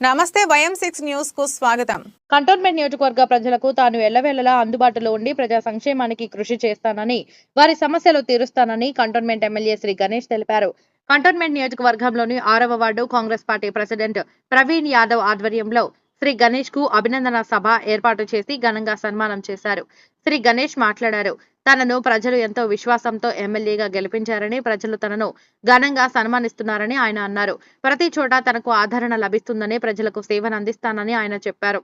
నమస్తే వయం సిక్స్ న్యూస్కు స్వాగతం. కంటోన్మెంట్ నియోజకవర్గ ప్రజలకు తాను ఎల్లవేళలా అందుబాటులో ఉండి ప్రజా సంక్షేమానికి కృషి చేస్తానని వారి సమస్యలు తీరుస్తానని కంటోన్మెంట్ ఎమ్మెల్యే శ్రీ గణేష్ తెలిపారు. కంటోన్మెంట్ నియోజకవర్గంలోని ఆరవ ward Congress party president Praveen Yadav ఆధ్వర్యంలో శ్రీ గణేష్కు అభినందన సభ ఏర్పాటు చేసి ఘనంగా సన్మానం చేశారు. శ్రీ గణేష్ మాట్లాడారు. తనను ప్రజలు ఎంతో విశ్వాసంతో ఎమ్మెల్యేగా గెలిపించారని ప్రజలు తనను ఘనంగా సన్మానిస్తున్నారని ఆయన అన్నారు. ప్రతి చోట తనకు ఆదరణ లభిస్తుందని ప్రజలకు సేవను అందిస్తానని ఆయన చెప్పారు.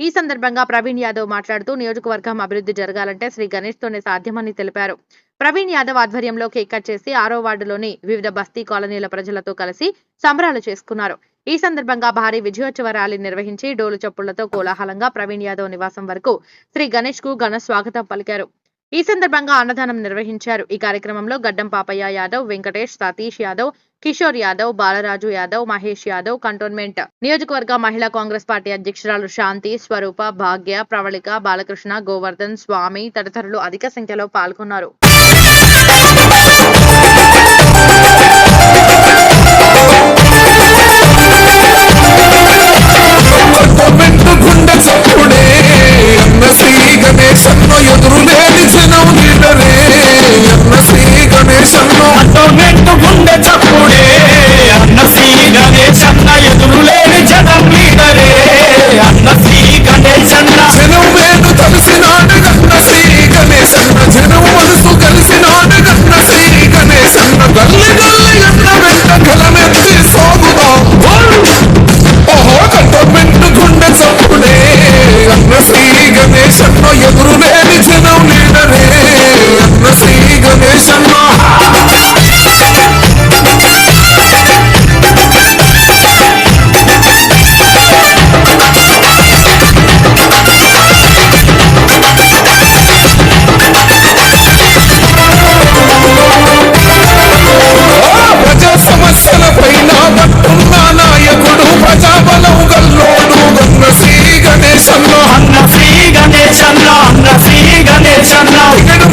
ఈ సందర్భంగా ప్రవీణ్ యాదవ్ మాట్లాడుతూ నియోజకవర్గం అభివృద్ధి జరగాలంటే శ్రీ గణేష్ తోనే సాధ్యమని తెలిపారు. ప్రవీణ్ యాదవ్ ఆధ్వర్యంలో కేక్ కట్ చేసి ఆరో వార్డులోని వివిధ బస్తీ కాలనీల ప్రజలతో కలిసి సంబరాలు చేసుకున్నారు. ఈ సందర్భంగా భారీ విజయోత్సవ ర్యాలీ నిర్వహించి డోలు చప్పుళ్ళతో కోలాహలంగా ప్రవీణ్ యాదవ్ నివాసం వరకు శ్రీ గణేష్కు ఘన స్వాగతం పలికారు. ఈ సందర్భంగా అన్నదానం నిర్వహించారు. ఈ కార్యక్రమంలో గడ్డం పాపయ్య యాదవ్ వెంకటేష్ సతీష్ యాదవ్ కిషోర్ యాదవ్ బాలరాజు యాదవ్ మహేష్ యాదవ్ కంటోన్మెంట్ నియోజకవర్గ మహిళా కాంగ్రెస్ పార్టీ అధ్యక్షురాలు శాంతి స్వరూప భాగ్య ప్రవళిక బాలకృష్ణ గోవర్ధన్ స్వామి తదితరులు అధిక సంఖ్యలో పాల్గొన్నారు. నెట్టు గుండె చప్పుడు que no